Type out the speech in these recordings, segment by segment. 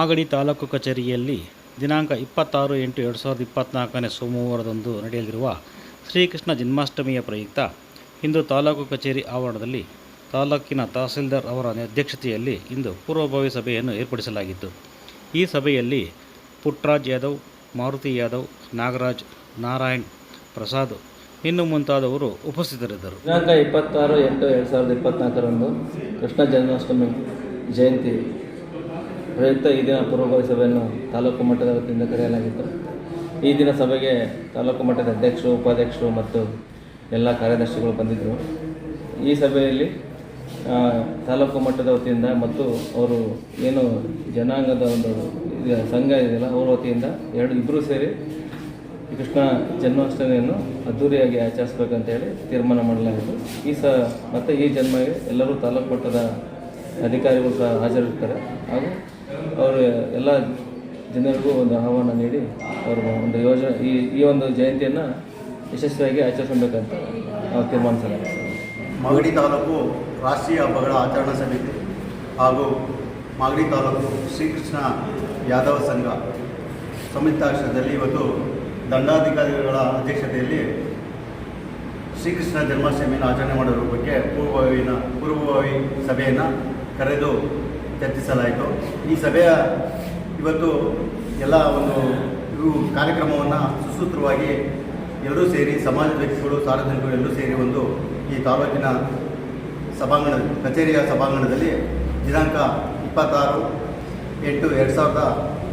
ಮಾಗಡಿ ತಾಲೂಕು ಕಚೇರಿಯಲ್ಲಿ ದಿನಾಂಕ ಇಪ್ಪತ್ತಾರು ಎಂಟು ಎರಡು ಸಾವಿರದ ಇಪ್ಪತ್ತ್ನಾಲ್ಕನೇ ಸೋಮವಾರದಂದು ನಡೆಯಲಿರುವ ಶ್ರೀಕೃಷ್ಣ ಜನ್ಮಾಷ್ಟಮಿಯ ಪ್ರಯುಕ್ತ ಇಂದು ತಾಲೂಕು ಕಚೇರಿ ಆವರಣದಲ್ಲಿ ತಾಲೂಕಿನ ತಹಸೀಲ್ದಾರ್ ಅವರ ಅಧ್ಯಕ್ಷತೆಯಲ್ಲಿ ಇಂದು ಪೂರ್ವಭಾವಿ ಸಭೆಯನ್ನು ಏರ್ಪಡಿಸಲಾಗಿತ್ತು. ಈ ಸಭೆಯಲ್ಲಿ ಪುಟ್ರಾಜ್ ಯಾದವ್, ಮಾರುತಿ ಯಾದವ್, ನಾಗರಾಜ್, ನಾರಾಯಣ್, ಪ್ರಸಾದ್ ಇನ್ನು ಮುಂತಾದವರು ಉಪಸ್ಥಿತರಿದ್ದರು. ದಿನಾಂಕ ಇಪ್ಪತ್ತಾರು ಎಂಟು ಎರಡು ಸಾವಿರದ ಇಪ್ಪತ್ತ್ನಾಲ್ಕರಂದು ಕೃಷ್ಣ ಜನ್ಮಾಷ್ಟಮಿ ಜಯಂತಿ ಪ್ರಯುಕ್ತ ಈ ದಿನ ಪೂರ್ವಭಾವಿ ಸಭೆಯನ್ನು ತಾಲೂಕು ಮಟ್ಟದ ವತಿಯಿಂದ ಕರೆಯಲಾಗಿತ್ತು. ಈ ದಿನ ಸಭೆಗೆ ತಾಲೂಕು ಮಟ್ಟದ ಅಧ್ಯಕ್ಷರು, ಉಪಾಧ್ಯಕ್ಷರು ಮತ್ತು ಎಲ್ಲ ಕಾರ್ಯದರ್ಶಿಗಳು ಬಂದಿದ್ದರು ಈ ಸಭೆಯಲ್ಲಿ ತಾಲೂಕು ಮಟ್ಟದ ವತಿಯಿಂದ ಮತ್ತು ಅವರು ಏನು ಜನಾಂಗದ ಒಂದು ಸಂಘ ಇದೆಯಲ್ಲ, ಅವರ ವತಿಯಿಂದ ಎರಡು ಇಬ್ಬರು ಸೇರಿ ಕೃಷ್ಣ ಜನ್ಮಾಷ್ಟಮಿಯನ್ನು ಅದ್ದೂರಿಯಾಗಿ ಆಚರಿಸ್ಬೇಕಂತ ಹೇಳಿ ತೀರ್ಮಾನ ಮಾಡಲಾಗಿತ್ತು. ಈ ಸ, ಮತ್ತು ಈ ಜನ್ಮಗೆ ಎಲ್ಲರೂ ತಾಲೂಕು ಮಟ್ಟದ ಅಧಿಕಾರಿಗಳು ಸಹ ಹಾಜರಿರ್ತಾರೆ. ಹಾಗೂ ಅವರು ಎಲ್ಲ ಜನರಿಗೂ ಒಂದು ಆಹ್ವಾನ ನೀಡಿ ಅವರು ಒಂದು ಯೋಜನೆ ಈ ಈ ಒಂದು ಜಯಂತಿಯನ್ನು ಯಶಸ್ವಿಯಾಗಿ ಆಚರಿಸಬೇಕಂತ ನಾವು ತೀರ್ಮಾನಿಸಲಾಗಿದೆ ಮಾಗಡಿ ತಾಲೂಕು ರಾಷ್ಟ್ರೀಯ ಹಬ್ಬಗಳ ಆಚರಣಾ ಸಮಿತಿ ಹಾಗೂ ಮಾಗಡಿ ತಾಲೂಕು ಶ್ರೀಕೃಷ್ಣ ಯಾದವ ಸಂಘ ಸಂಯುಕ್ತಾಕ್ಷರದಲ್ಲಿ ಇವತ್ತು ದಂಡಾಧಿಕಾರಿಗಳ ಅಧ್ಯಕ್ಷತೆಯಲ್ಲಿ ಶ್ರೀಕೃಷ್ಣ ಜನ್ಮಾಷ್ಟಮಿಯನ್ನು ಆಚರಣೆ ಮಾಡೋದ್ರ ಬಗ್ಗೆ ಪೂರ್ವಭಾವಿನ, ಪೂರ್ವಭಾವಿ ಸಭೆಯನ್ನು ಕರೆದು ಚರ್ಚಿಸಲಾಯಿತು. ಈ ಸಭೆಯ ಇವತ್ತು ಎಲ್ಲ ಒಂದು ಇವು ಕಾರ್ಯಕ್ರಮವನ್ನು ಸುಸೂತ್ರವಾಗಿ ಎಲ್ಲರೂ ಸೇರಿ ಸಮಾಜ ವ್ಯಕ್ತಿಗಳು ಸಾರ್ವಜನಿಕರು ಎಲ್ಲರೂ ಸೇರಿ ಒಂದು ಈ ತಾಲೂಕಿನ ಸಭಾಂಗಣ, ಕಚೇರಿಯ ಸಭಾಂಗಣದಲ್ಲಿ ದಿನಾಂಕ ಇಪ್ಪತ್ತಾರು ಎಂಟು ಎರಡು ಸಾವಿರದ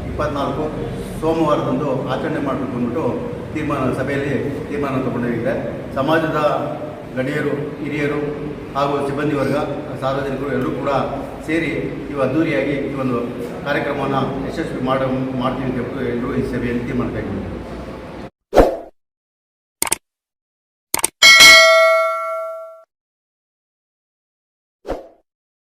ಇಪ್ಪತ್ತ್ನಾಲ್ಕು ಸೋಮವಾರದಂದು ಆಚರಣೆ ಮಾಡಬೇಕು ಅಂದ್ಬಿಟ್ಟು ತೀರ್ಮಾನ, ಸಭೆಯಲ್ಲಿ ತೀರ್ಮಾನ ತಗೊಂಡಿದೆ. ಸಮಾಜದ ಗಣ್ಯರು, ಹಿರಿಯರು ಹಾಗೂ ಸಿಬ್ಬಂದಿ ವರ್ಗ, ಸಾರ್ವಜನಿಕರು ಎಲ್ಲರೂ ಕೂಡ ಸೇರಿ ಇವು ಅದ್ದೂರಿಯಾಗಿ ಈ ಒಂದು ಕಾರ್ಯಕ್ರಮವನ್ನು ಯಶಸ್ವಿ ಮಾಡ, ಮಾಡ್ತೀವಿ ಅಂತ ಹೇಳ್ಬಿಟ್ಟು ಎಲ್ಲರೂ ಈ ಸಭೆಯಲ್ಲಿ ತೀರ್ಮಾನ ಕೈಗೊಂಡಿದ್ದಾರೆ